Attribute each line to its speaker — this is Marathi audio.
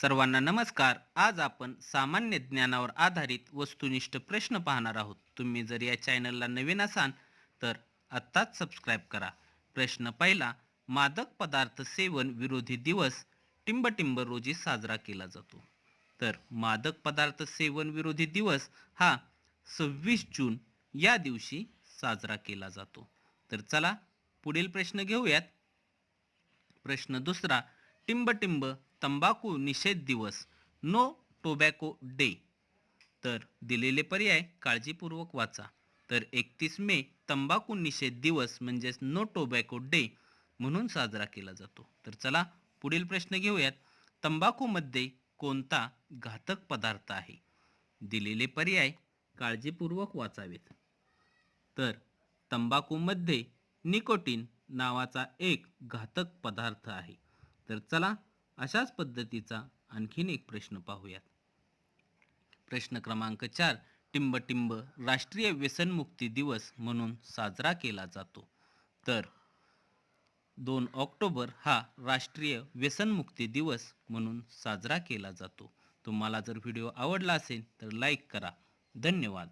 Speaker 1: सर्वांना नमस्कार. आज आपण सामान्य ज्ञानावर आधारित वस्तुनिष्ठ प्रश्न पाहणार आहोत. तुम्ही जर या चॅनलला नवीन असाल तर आत्ताच सबस्क्राईब करा. प्रश्न पहिला मादक पदार्थ सेवन विरोधी दिवस टिंबटिंब रोजी साजरा केला जातो. तर मादक पदार्थ सेवन विरोधी दिवस हा सव्वीस जून या दिवशी साजरा केला जातो. तर चला पुढील प्रश्न घेऊयात. प्रश्न दुसरा टिंबटिंब तंबाखू निषेध दिवस नो टोबॅको डे तर दिलेले पर्याय काळजीपूर्वक वाचा. तर एकतीस मे तंबाखू निषेध दिवस म्हणजेच नो टोबॅको डे म्हणून साजरा केला जातो. तर चला पुढील प्रश्न घेऊयात. तंबाखूमध्ये कोणता घातक पदार्थ आहे? दिलेले पर्याय काळजीपूर्वक वाचावेत. तर तंबाखूमध्ये निकोटीन नावाचा एक घातक पदार्थ आहे. तर चला अशाच पद्धतीचा आणखीन एक प्रश्न पाहूयात. प्रश्न क्रमांक चार टिंबटिंब राष्ट्रीय व्यसनमुक्ती दिवस म्हणून साजरा केला जातो. तर दोन ऑक्टोबर हा राष्ट्रीय व्यसनमुक्ती दिवस म्हणून साजरा केला जातो. तुम्हाला जर व्हिडिओ आवडला असेल तर लाईक करा. धन्यवाद.